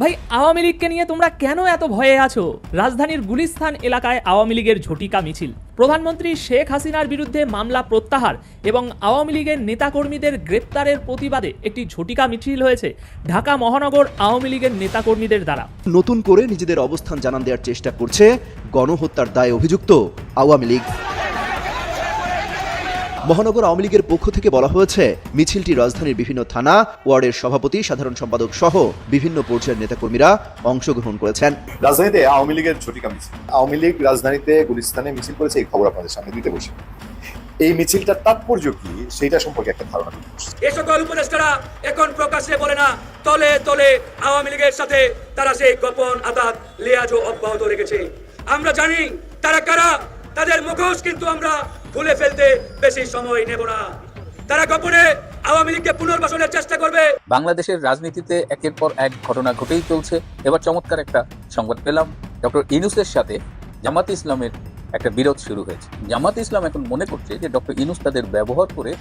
ভাই, আওয়ামী লীগকে নিয়ে তোমরা কেন এত ভয়ে আছো? রাজধানীর গুলিস্তান এলাকায় আওয়ামী লীগের ঝটিকা মিছিল। প্রধানমন্ত্রী শেখ হাসিনার বিরুদ্ধে মামলা প্রত্যাহার এবং আওয়ামী লীগের নেতাকর্মীদের গ্রেপ্তারের প্রতিবাদে একটি ঝটিকা মিছিল হয়েছে ঢাকা মহানগর আওয়ামী লীগের নেতাকর্মীদের দ্বারা। নতুন করে নিজেদের অবস্থান জানান দেওয়ার চেষ্টা করছে গণহত্যার দায়ে অভিযুক্ত আওয়ামী লীগ। মহানগর আওয়ামী লীগের পক্ষ থেকে বলা হয়েছে মিছিলটি রাজধানীর বিভিন্ন থানা ওয়ার্ডের সভাপতি সাধারণ সম্পাদক সহ বিভিন্ন পর্যায়ের নেতাকর্মীরা অংশগ্রহণ করেছেন। রাজধানীতে আওয়ামী লীগের ঝটিকা মিছিল। আওয়ামী লীগ রাজধানীতে গুলিস্তানে মিছিল করেছে এই খবর আপনাদের সামনে দিতে বসে। এই মিছিলটার তাৎপর্য কি? সেইটা সম্পর্কে একটা ধারণা দিতে এ সকল উপদেষ্টারা এখন প্রকাশ্যে বলে না তলে তলে আওয়ামী লীগের সাথে তারা সেই গোপন আঘাত লিয়াজও অব্যাহত রেখেছে। আমরা জানি তারা কারা তাদের মুখোশ কিন্তু আমরা খুলে ফেলতে বেশি সময় নেব না। তারা গোপনে আওয়ামী লীগকে পুনর্বাসনের চেষ্টা করবে। বাংলাদেশের রাজনীতিতে একের পর এক ঘটনা ঘটেই চলছে। এবার চমৎকার একটা সংবাদ পেলাম। ডক্টর ইনুসের সাথে জামাত ইসলামের একটা বিরোধ শুরু হয়েছে। জামাত ইসলাম এখন মনে করছে যে ডক্টর ইনুস তাদের ব্যবহার করে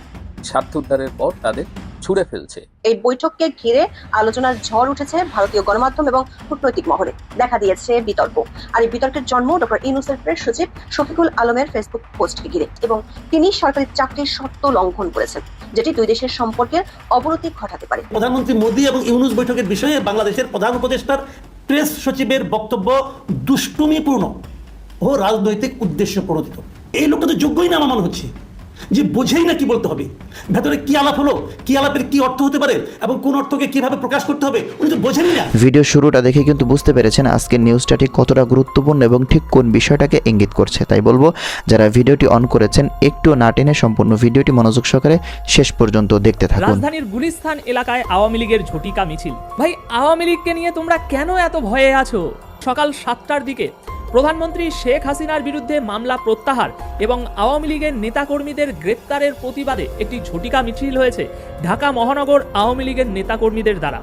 স্বার্থ উদ্ধারের পর তাদের ছুড়ে ফেলছে। এই বৈঠককে ঘিরে আলোচনার ঝড় উঠেছে ভারতীয় গণমাধ্যম এবং কূটনৈতিক মহলে। দেখা দিয়েছে বিতর্ক। আর এই বিতর্কের জন্ম ডক্টর ইউনুসের প্রেস সচিব শফিকুল আলমের ফেসবুক পোস্টকে ঘিরে এবং তিনি সরকারি চাকরির শর্ত লঙ্ঘন করেছেন যেটি দুই দেশের সম্পর্কের অবনতি ঘটাতে পারে। প্রধানমন্ত্রী মোদী এবং ইউনুস বৈঠকের বিষয়ে বাংলাদেশের প্রধান উপদেষ্টার প্রেস সচিবের বক্তব্য দুষ্টুমিপূর্ণ ও রাজনৈতিক উদ্দেশ্য প্রণোদিত। এই লোকটা তো যোগ্যই না আমার মনে হচ্ছে। যে বোঝেই না কি বলতে হবে। ভেতরে কি আলাপ হলো কি আলাপের কি অর্থ হতে পারে এবং কোন অর্থকে কীভাবে প্রকাশ করতে হবে উনি তো বোঝেনই না। ভিডিও শুরুটা দেখে কিন্তু বুঝতে পেরেছেন আজকের নিউজটা ঠিক কতটা গুরুত্বপূর্ণ এবং ঠিক কোন বিষয়টাকে ইঙ্গিত করছে। তাই বলব যারা ভিডিওটি অন করেছেন একটু না টেনে সম্পূর্ণ ভিডিওটি মনোযোগ সহকারে শেষ পর্যন্ত দেখতে থাকুন। রাজধানীর গুলিস্তান এলাকায় আওয়ামী লীগের ঝটিকা মিছিল। ভাই আওয়ামী লীগকে নিয়ে তোমরা কেন এত ভয়ে আছো? সকাল সাতটার দিকে প্রধানমন্ত্রী শেখ হাসিনার বিরুদ্ধে মামলা প্রত্যাহার এবং আওয়ামী লীগের নেতাকর্মীদের গ্রেপ্তারের প্রতিবাদে একটি ঝটিকা মিছিল হয়েছে ঢাকা মহানগর আওয়ামী লীগের নেতাকর্মীদের দ্বারা।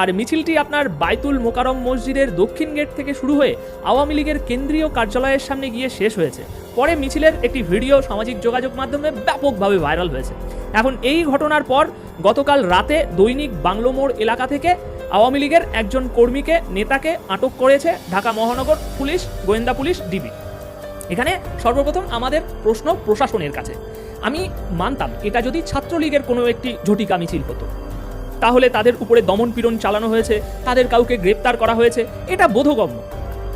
আর মিছিলটি আপনার বাইতুল মোকারম মসজিদের দক্ষিণ গেট থেকে শুরু হয়ে আওয়ামী লীগের কেন্দ্রীয় কার্যালয়ের সামনে গিয়ে শেষ হয়েছে। পরে মিছিলের একটি ভিডিও সামাজিক যোগাযোগ মাধ্যমে ব্যাপকভাবে ভাইরাল হয়েছে। এখন এই ঘটনার পর গতকাল রাতে দৈনিক বাংলোমোড় এলাকা থেকে আওয়ামী লীগের একজন কর্মীকে, নেতাকে আটক করেছে ঢাকা মহানগর পুলিশ, গোয়েন্দা পুলিশ, ডিবি। এখানে সর্বপ্রথম আমাদের প্রশ্ন প্রশাসনের কাছে। আমি মানতাম এটা যদি ছাত্রলীগের কোনো একটি ঝটিকা মিছিল হতো। তাহলে তাদের উপরে দমন পীড়ন চালানো হয়েছে, তাদের কাউকে গ্রেপ্তার করা হয়েছে, এটা বোধগম্য।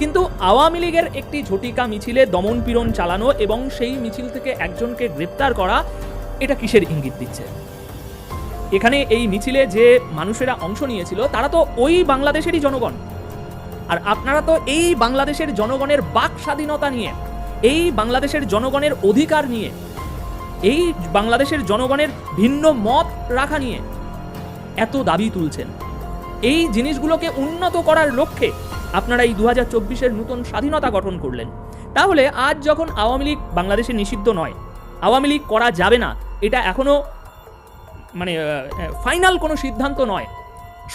কিন্তু আওয়ামী লীগের একটি ঝটিকা মিছিলে দমন পীড়ন চালানো এবং সেই মিছিল থেকে একজনকে গ্রেপ্তার করা, এটা কিসের ইঙ্গিত দিচ্ছে? এখানে এই মিছিলে যে মানুষেরা অংশ নিয়েছিল, তারা তো ওই বাংলাদেশেরই জনগণ। আর আপনারা তো এই বাংলাদেশের জনগণের বাক স্বাধীনতা নিয়ে, এই বাংলাদেশের জনগণের অধিকার নিয়ে, এই বাংলাদেশের জনগণের ভিন্ন মত রাখা নিয়ে এত দাবি তুলছেন। এই জিনিসগুলোকে উন্নত করার লক্ষ্যে আপনারা এই দু হাজার চব্বিশের নতুন স্বাধীনতা গঠন করলেন। তাহলে আজ যখন আওয়ামী লীগ বাংলাদেশে নিষিদ্ধ নয়, আওয়ামী লীগ করা যাবে না, এটা এখনও মানে ফাইনাল কোনো সিদ্ধান্ত নয়।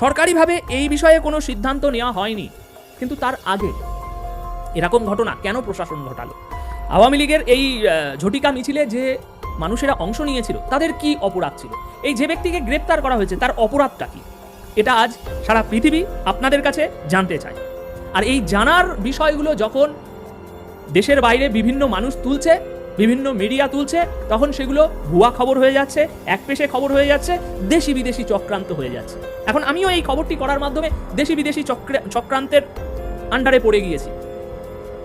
সরকারিভাবে এই বিষয়ে কোনো সিদ্ধান্ত নেওয়া হয়নি, কিন্তু তার আগে এরকম ঘটনা কেন প্রশাসন ঘটালো? আওয়ামী লীগের এই ঝটিকা মিছিলে যে মানুষেরা অংশ নিয়েছিল, তাদের কি অপরাধ ছিল? এই যে ব্যক্তিকে গ্রেপ্তার করা হয়েছে, তার অপরাধটা কি? এটা আজ সারা পৃথিবী আপনাদের কাছে জানতে চায়। আর এই জানার বিষয়গুলো যখন দেশের বাইরে বিভিন্ন মানুষ তুলছে বিভিন্ন মিডিয়া তুলছে, তখন সেগুলো ভুয়া খবর হয়ে যাচ্ছে, এক পেশে খবর হয়ে যাচ্ছে, দেশি বিদেশি চক্রান্ত হয়ে যাচ্ছে। এখন আমিও এই খবরটি করার মাধ্যমে দেশি বিদেশি চক্রে চক্রান্তের আন্ডারে পড়ে গিয়েছি।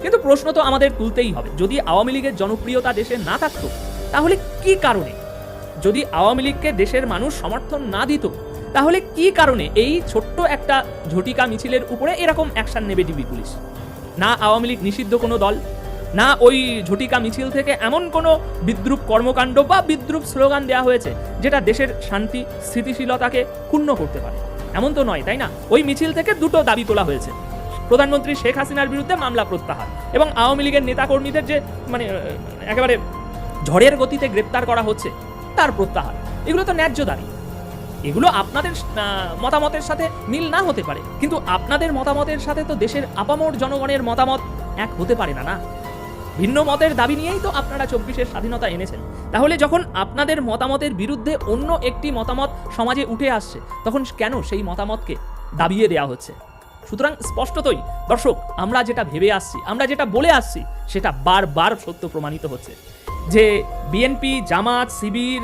কিন্তু প্রশ্ন তো আমাদের তুলতেই হবে, যদি আওয়ামী লীগের জনপ্রিয়তা দেশে না থাকতো, তাহলে কি কারণে? যদি আওয়ামী লীগকে দেশের মানুষ সমর্থন না দিত, তাহলে কি কারণে এই ছোট্ট একটা ঝটিকা মিছিলের উপরে এরকম অ্যাকশন নেবে ডিবি পুলিশ? না আওয়ামী লীগ নিষিদ্ধ কোনো দল না ওই ঝটিকা মিছিল থেকে এমন কোনো বিদ্রুপ কর্মকাণ্ড বা বিদ্রুপ স্লোগান দেওয়া হয়েছে যেটা দেশের শান্তি, স্থিতিশীলতাকে ক্ষুণ্ণ করতে পারে। এমন তো নয়, তাই না? ওই মিছিল থেকে দুটো দাবি তোলা হয়েছে। প্রধানমন্ত্রী শেখ হাসিনার বিরুদ্ধে মামলা প্রত্যাহার এবং আওয়ামী লীগের নেতাকর্মীদের যে মানে একেবারে ঝড়ের গতিতে গ্রেপ্তার করা হচ্ছে, তার প্রত্যাহার। এগুলো তো ন্যায্য দাবি। এগুলো আপনাদের মতামতের সাথে মিল না হতে পারে। কিন্তু আপনাদের মতামতের সাথে তো দেশের আপামর জনগণের মতামত এক হতে পারে না না? ভিন্ন মতের দাবি নিয়েই তো আপনারা চব্বিশের স্বাধীনতা এনেছেন। তাহলে যখন আপনাদের মতামতের বিরুদ্ধে অন্য একটি মতামত সমাজে উঠে আসছে, তখন কেন সেই মতামতকে দাবিয়ে দেওয়া হচ্ছে? সুতরাং স্পষ্টতই, দর্শক, আমরা যেটা ভেবে আসছি, আমরা যেটা বলে আসছি, সেটা বারবার সত্য প্রমাণিত হচ্ছে। যে বিএনপি, জামাত, শিবির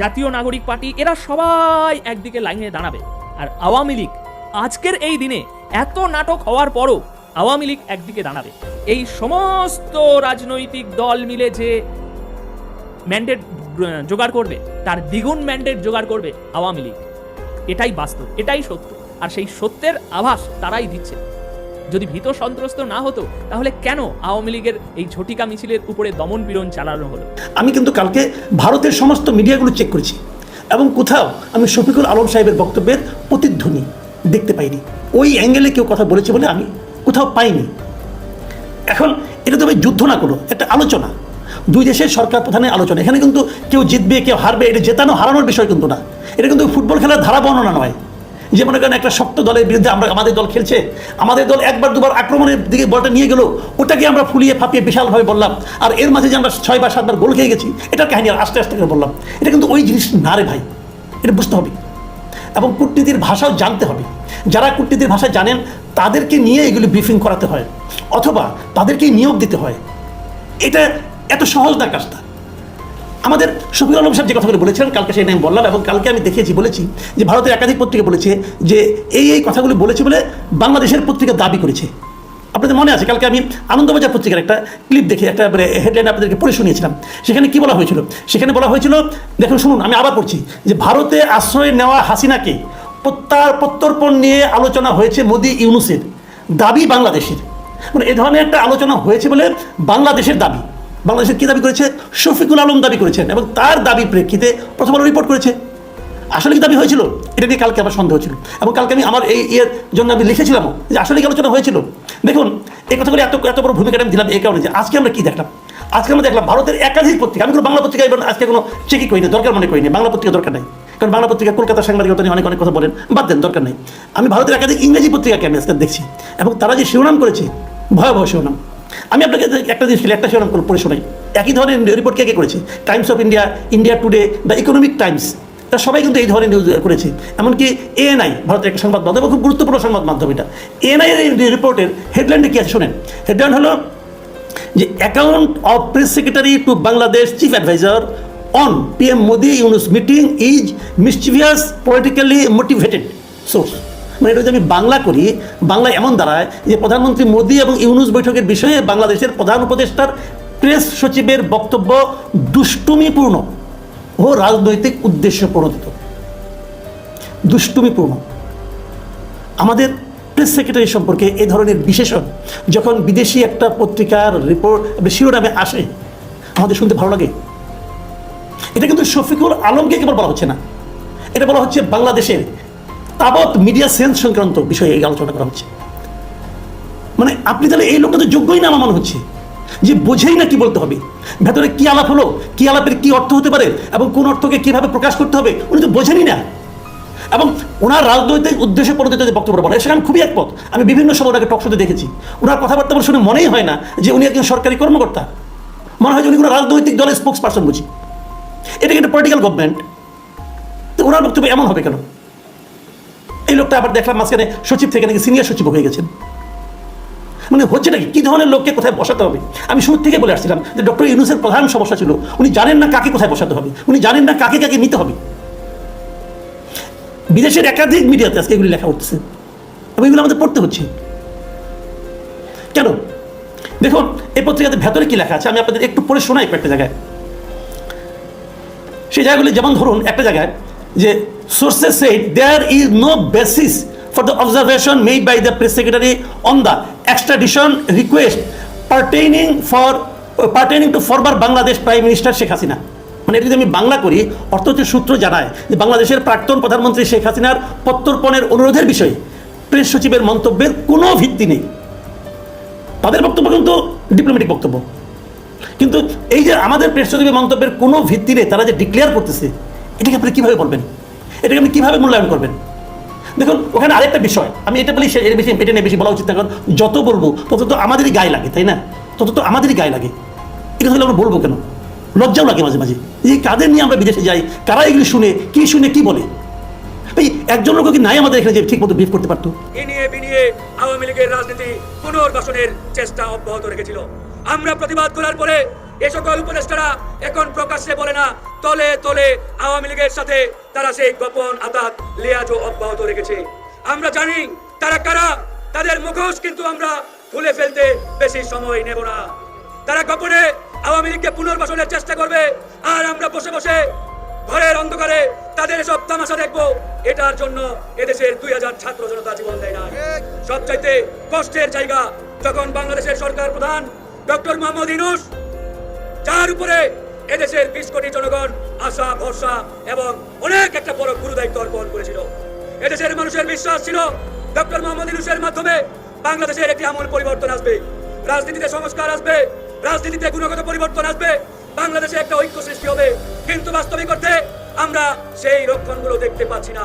জাতীয় নাগরিক পার্টি, এরা সবাই একদিকে লাইনে দাঁড়াবে। আর আওয়ামী লীগ, আজকের এই দিনে এত নাটক হওয়ার পরও আওয়ামী লীগ একদিকে দাঁড়াবে। এই সমস্ত রাজনৈতিক দল মিলে যে ম্যান্ডেট জোগাড় করবে, তার দ্বিগুণ ম্যান্ডেট জোগাড় করবে আওয়ামী লীগ। এটাই বাস্তব, এটাই সত্য। আর সেই সত্যের আভাস তারাই দিচ্ছে। যদি ভীত সন্ত্রস্ত না হতো, তাহলে কেন আওয়ামী লীগের এই ঝটিকা মিছিলের উপরে দমন পীড়ন চালানো হলো? আমি কিন্তু কালকে ভারতের সমস্ত মিডিয়াগুলো চেক করেছি এবং কোথাও আমি শফিকুল আলম সাহেবের বক্তব্যের প্রতিধ্বনি দেখতে পাইনি। ওই অ্যাঙ্গেলে কেউ কথা বলেছে বলে আমি কোথাও পাইনি। এখন এটা তো ভাই যুদ্ধ না করো একটা আলোচনা। দুই দেশের সরকার প্রধানের আলোচনা। এখানে কিন্তু কেউ জিতবে, কেউ হারবে, এটা জেতানো, হারানোর বিষয় কিন্তু না। এটা কিন্তু ফুটবল খেলার ধারা বর্ণনা নয়। যে মনে করেন একটা শক্ত দলের বিরুদ্ধে আমরা, আমাদের দল খেলছে, আমাদের দল একবার, দুবার আক্রমণের দিকে বলটা নিয়ে গেল, ওটাকে আমরা ফুলিয়ে ফাঁপিয়ে বিশালভাবে বললাম। আর এর মাঝে যে আমরা ছয় বা সাতবার গোল খেয়ে গেছি, এটার কাহিনী আস্তে আস্তে করে বললাম। এটা কিন্তু ওই জিনিস না রে ভাই, এটা বুঝতে হবে। এবং কূটনীতির ভাষাও জানতে হবে। যারা কূটনীতির ভাষা জানেন তাদেরকে নিয়ে এগুলি ব্রিফিং করাতে হয়, অথবা তাদেরকে নিয়োগ দিতে হয়। এটা এত সহজ না কাজটা। আমাদের শফিক আলম সাহেব যে কথাগুলো বলেছিলেন, কালকে সেই আমি বললাম এবং কালকে আমি দেখেছি বলেছি যে ভারতের একাধিক পত্রিকা বলেছে যে এই এই কথাগুলো বলেছে বলে বাংলাদেশের পত্রিকা দাবি করেছে। আপনাদের মনে আছে, কালকে আমি আনন্দবাজার পত্রিকার একটা ক্লিপ দেখে একটা হেডলাইন আপনাদেরকে পড়ে শুনিয়েছিলাম। সেখানে কি বলা হয়েছিল? সেখানে বলা হয়েছিল, দেখুন, শুনুন, আমি আবার পড়ছি যে ভারতে আশ্রয় নেওয়া হাসিনাকে প্রত্যার প্রত্যর্পণ নিয়ে আলোচনা হয়েছে মোদি ইউনুসের, দাবি বাংলাদেশের। মানে এ ধরনের একটা আলোচনা হয়েছে বলে বাংলাদেশের দাবি। বাংলাদেশের কী দাবি করেছে? শফিকুল আলম দাবি করেছেন এবং তার দাবি প্রেক্ষিতে প্রথম আলো রিপোর্ট করেছে। আসলে কি দাবি হয়েছিল? এটা নিয়ে কালকে আমার সন্দেহ ছিল। এবং কালকে আমি আমার এই ইয়ের জন্য আমি লিখেছিলাম যে আসলে কি আলোচনা হয়েছিল? দেখুন এই কথাগুলো এত এত বড় ভূমিকাটা আমি দিলাম এই কারণে যে আজকে আমরা কী দেখলাম? আজকে আমরা দেখলাম ভারতের একাধিক পত্রিকা। আমি কোনো বাংলা পত্রিকা আজকে কোনো চেকই করিনি, দরকার মনে করিনি, বাংলা পত্রিকা দরকার নেই। কারণ বাংলা পত্রিকা কলকাতা সাংবাদিকতা নিয়ে অনেক অনেক কথা বলেন। বাদ দেন, দরকার নেই। আমি ভারতের একাধিক ইংরেজি পত্রিকাকে আমি আজকে দেখছি এবং তারা যে শিরোনাম করেছে, ভয়াবহ শিরোনাম। আমি আপনাকে একটা জিনিস একটা শিরোনাম পড়ে শোনাই। একই ধরনের রিপোর্ট কে কে করেছে? Times of India India Today the Economic Times তারা সবাই কিন্তু এই ধরনের নিউজ করেছে। এমনকি এএনআই ভারতের একটা সংবাদ মাধ্যম, খুব গুরুত্বপূর্ণ সংবাদ মাধ্যম এটা। এএনআই রিপোর্টের হেডলাইনটা কি আছে শোনেন? হেডলাইন হলো যে account of press secretary to Bangladesh chief adviser on PM Modi Yunus meeting is mischievous politically motivated source মানে এটা যদি আমি বাংলা করি বাংলা এমন দাঁড়ায় যে প্রধানমন্ত্রী মোদী এবং ইউনুস বৈঠকের বিষয়ে বাংলাদেশের প্রধান উপদেষ্টার প্রেস সচিবের বক্তব্য দুষ্টুমিপূর্ণ ও রাজনৈতিক উদ্দেশ্য প্রণোদিত। দুষ্টুমিপূর্ণ। আমাদের প্রেস সেক্রেটারি সম্পর্কে এ ধরনের বিশেষণ যখন বিদেশি একটা পত্রিকার রিপোর্ট শিরোনামে আসে, আমাদের শুনতে ভালো লাগে। এটা কিন্তু শফিকুল আলমকে কেবল বলা হচ্ছে না। এটা বলা হচ্ছে বাংলাদেশের তাবৎ মিডিয়া সেন্স সংক্রান্ত বিষয়ে এই আলোচনা করা হচ্ছে। মানে আপনি তাহলে এই লোকটা তো যোগ্যই না আমার মনে হচ্ছে। যে বোঝেই না কি বলতে হবে। ভেতরে কি আলাপ হলো, কি আলাপের কি অর্থ হতে পারে এবং কোন অর্থকে কীভাবে প্রকাশ করতে হবে, উনি তো বোঝেনই না। এবং ওনার রাজনৈতিক উদ্দেশ্যে পরিণত যে বক্তব্য বলে সেখানে খুবই একমত। আমি বিভিন্ন সময় ওনাকে টকশোতে দেখেছি। ওনার কথাবার্তা শুনে মনেই হয় না যে উনি একজন সরকারি কর্মকর্তা। মনে হয় যে উনি কোনো রাজনৈতিক দলের স্পোক্স পার্সন বুঝি। এটা কিন্তু পলিটিক্যাল গভর্নমেন্ট তো ওনার বক্তব্য এমন হবে কেন? এই লোকটা আবার দেখলাম মাঝখানে সচিব থেকে নাকি সিনিয়র সচিব হয়ে গেছেন। মানে হচ্ছে নাকি কি ধরনের লোককে কোথায় বসাতে হবে? আমি শুরু থেকে বলে আসছিলাম যে ডক্টর ইউনুসের প্রধান সমস্যা ছিল। উনি জানেন না কাকে কোথায় বসাতে হবে। উনি জানেন না কাকে কাকে নিতে হবে। বিদেশের একাধিক মিডিয়াতে আজকে এগুলি লেখা হচ্ছে এবং এগুলো আমাদের পড়তে হচ্ছে। কেন? দেখুন এই পত্রিকাতে ভেতরে কি লেখা আছে? আমি আপনাদের একটু পড়ে শোনাই একটা জায়গায়। সেই জায়গাগুলি, যেমন ধরুন একটা জায়গায় যে sources said there is no basis for the observation made by the press secretary on the extradition request pertaining for pertaining to former Bangladesh prime minister Sheikh Hasina মানে এটা যদি আমি বাংলা করি, অর্থ হচ্ছে সূত্র জানায় যে বাংলাদেশের প্রাক্তন প্রধানমন্ত্রী শেখ হাসিনার প্রত্যর্পণের অনুরোধের বিষয়ে প্রেস সচিবের মন্তব্যের কোনো ভিত্তি নেই। তাদের বক্তব্য কিন্তু ডিপ্লোম্যাটিক বক্তব্য। কিন্তু এই যে আমাদের প্রেস মন্তব্যের কোনো ভিত্তি নেই, তারা যে ডিক্লেয়ার করতেছে, এটাকে আপনি কীভাবে বলবেন? এটাকে আপনি কীভাবে মূল্যায়ন করবেন? দেখুন, ওখানে আরেকটা বিষয়, আমি এটা বলি এর বেশি, এটা নিয়ে বেশি বলা উচিত কারণ যত বলব, তত তো আমাদেরই গায়ে লাগে, তাই না? তত তো আমাদেরই গায়ে লাগে। এটা হলে আমরা বলব কেন? লজ্জাও লাগে মাঝে মাঝে। যে কাদের নিয়ে আমরা বিদেশে যাই? কারা এগুলি শুনে, কি শুনে, কি বলে? এই একজন লোক কি নাই আমাদের এখানে যে ঠিক মতো বিহেভ করতে পারতো? ইনিয়ে বিনিয়ে আওয়ামী লীগের রাজনীতি পুনর্বাসনের চেষ্টা অব্যাহত রেখেছিল। আমরা প্রতিবাদ করার পরে এ সকল উপদেষ্টারা এখন প্রকাশ্যে বলে না, তলে তলে আওয়ামী লীগের সাথে তারা সেই গোপন আতাত লিয়াজও অব্যাহত রেখেছে। আমরা জানি তারা কারা, তাদের মুখোশ কিন্তু আমরা খুলে ফেলতে বেশি সময় নেব না। তারা গোপনে আওয়ামী লীগকে পুনর্বাসনের চেষ্টা করবে, আর আমরা বসে বসে ঘরের অন্ধকারে তাদের সব তামাশা দেখব। এটার জন্য এদেশের দুই হাজার ছাত্র জনতা জীবন দেয় না। সবচাইতে কষ্টের জায়গা যখন বাংলাদেশের সরকার প্রধান ডক্টর মোহাম্মদ ইনুস, যার উপরে এদেশের বিশ কোটি জনগণ আশা, ভরসা এবং অনেক একটা বড় গুরু দায়িত্ব অর্পণ করেছিল। এদেশের মানুষের বিশ্বাস ছিল ডক্টর মোহাম্মদ ইনুসের মাধ্যমে বাংলাদেশের একটি আমূল পরিবর্তন আসবে। রাজনীতিতে সংস্কার আসবে, রাজনীতিতে গুণগত পরিবর্তন আসবে, বাংলাদেশে একটা ঐক্য সৃষ্টি হবে। কিন্তু বাস্তবিক অর্থে আমরা সেই লক্ষণগুলো দেখতে পাচ্ছি না।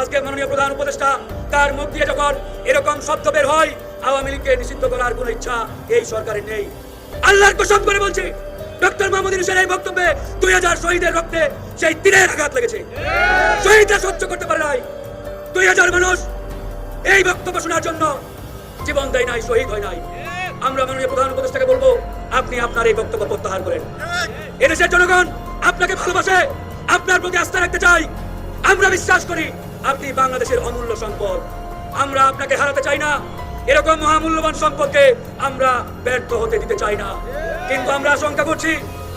আজকে মাননীয় প্রধান উপদেষ্টা তার মুখ দিয়ে যখন এরকম শব্দ বের হয় আওয়ামী লীগকে নিষিদ্ধ করার কোনো ইচ্ছা এই সরকারের নেই। আল্লাহর কসম করে বলছি, ডক্টর মোহাম্মদ ইউনূসের এই বক্তব্যে দুই হাজার শহীদের রক্তে সেই তীরের আঘাত লেগেছে। শহীদরা সহ্য করতে পারে নাই। দুই হাজার মানুষ এই বক্তব্য শোনার জন্য জীবন দেয় নাই, শহীদ হয় নাই। আমরা মাননীয় প্রধান উপদেষ্টাকে বলব, আপনি আপনার এই বক্তব্য প্রত্যাহার করেন। এদেশের জনগণ আপনাকে ভালোবাসে, আপনার প্রতি আস্থা রাখতে চাই। আমরা বিশ্বাস করি, আপনি বাংলাদেশের অমূল্য সম্পদ। আমরা আপনাকে হারাতে চাই না। এরকম মহামূল্যবান সম্পদকে আমরা ব্যর্থ হতে দিতে চাই না। কিন্তু আমরা আশঙ্কা করছি,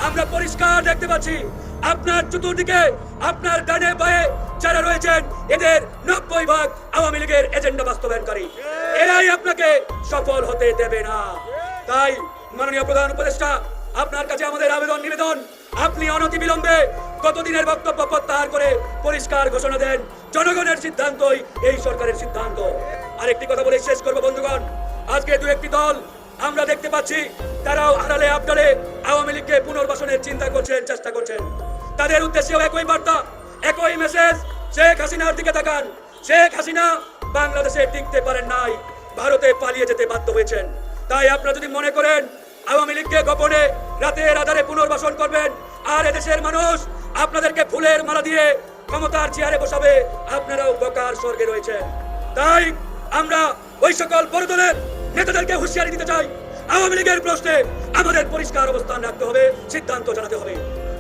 আমরা পরিষ্কার দেখতে পাচ্ছি, আপনার চতুর্দিকে, আপনার ডানে বায়ে যারা রয়েছেন, এদের নব্বই ভাগ আওয়ামী লীগের এজেন্ডা বাস্তবায়নকারী। এরাই আপনাকে সফল হতে দেবে না। তাই মাননীয় প্রধান উপদেষ্টা, আপনার কাছে আমাদের আবেদন, নিবেদন। আপনি অনতি বিলম্বে গতদিনের বক্তব্য প্রত্যাহার করে পরিষ্কার ঘোষণা দেন? জনগণের সিদ্ধান্তই এই সরকারের সিদ্ধান্ত। আরেকটি কথা বলে শেষ করব, বন্ধুগণ। আজকে দু একটি দল আমরা দেখতে পাচ্ছি, তারাও আড়ালে আবডালে আওয়ামী লীগকে পুনর্বাসনের চিন্তা করছেন, চেষ্টা করছেন। তাদের উদ্দেশ্যেও একই বার্তা, একই মেসেজ শেখ হাসিনার দিকে তাকান। শেখ হাসিনা বাংলাদেশে টিকতে পারেন নাই, ভারতে পালিয়ে যেতে বাধ্য হয়েছেন। তাই আপনারা যদি মনে করেন, আওয়ামী লীগকে গোপনে রাতের আধারে পুনর্বাসন করবেন, আর এদেশের মানুষ আপনাদেরকে ফুলের মালা দিয়ে ক্ষমতার চেয়ারে বসাবে, আপনারাও বকার স্বর্গে রয়েছেন। তাই আমরা ওই সকল বড় দলের নেতাদেরকে হুঁশিয়ারি দিতে চাই। আওয়ামী লীগের প্রশ্নে আমাদের পরিষ্কার অবস্থান রাখতে হবে, সিদ্ধান্ত জানাতে হবে।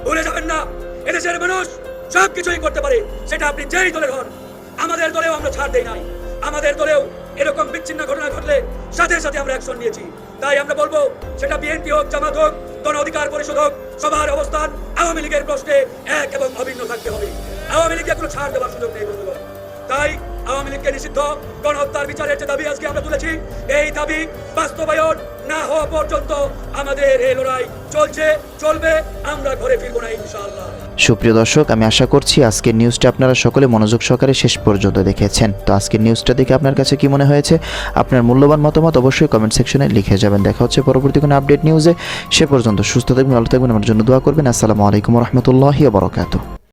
ভুলে যাবেন না, এদেশের মানুষ সব কিছুই করতে পারে, সেটা আপনি যেই দলের হন, আমাদের দলেও আমরা ছাড় দেই নাই। আমাদের দলেও এরকম বিচ্ছিন্ন ঘটনা ঘটলে সাথে সাথে আমরা অ্যাকশন নিয়েছি। তাই আমরা বলব, সেটা বিএনপি হোক, জামাত হোক, গণ অধিকার পরিষদ হোক, সবার অবস্থান আওয়ামী লীগের প্রশ্নে এক এবং অভিন্ন থাকতে হবে। আওয়ামী লীগকে কোনো ছাড় দেওয়ার সুযোগ নেই তাই আওয়ামী লীগকে নিষিদ্ধ। গণহত্যার বিচারের যে দাবি আজকে আমরা তুলেছি, এই দাবি বাস্তবায়ন না হওয়া পর্যন্ত আমাদের এই লড়াই চলছে, চলবে, আমরা ঘরে না ইনশাআল্লাহ। সুপ্রিয় দর্শক, আমি আশা করছি আজকের নিউজটা আপনারা সকলে মনোযোগ সহকারে শেষ পর্যন্ত দেখেছেন। তো আজকের নিউজটা দেখে আপনার কাছে কি মনে হয়েছে? আপনার মূল্যবান মতামত অবশ্যই কমেন্ট সেকশনে লিখে যাবেন। দেখা হচ্ছে পরবর্তী কোনো আপডেট নিউজে সে পর্যন্ত সুস্থ থাকবেন, ভালো থাকবেন, আমার জন্য দোয়া করবেন। আসসালামু আলাইকুম রহমতুল্লাহি বরকাত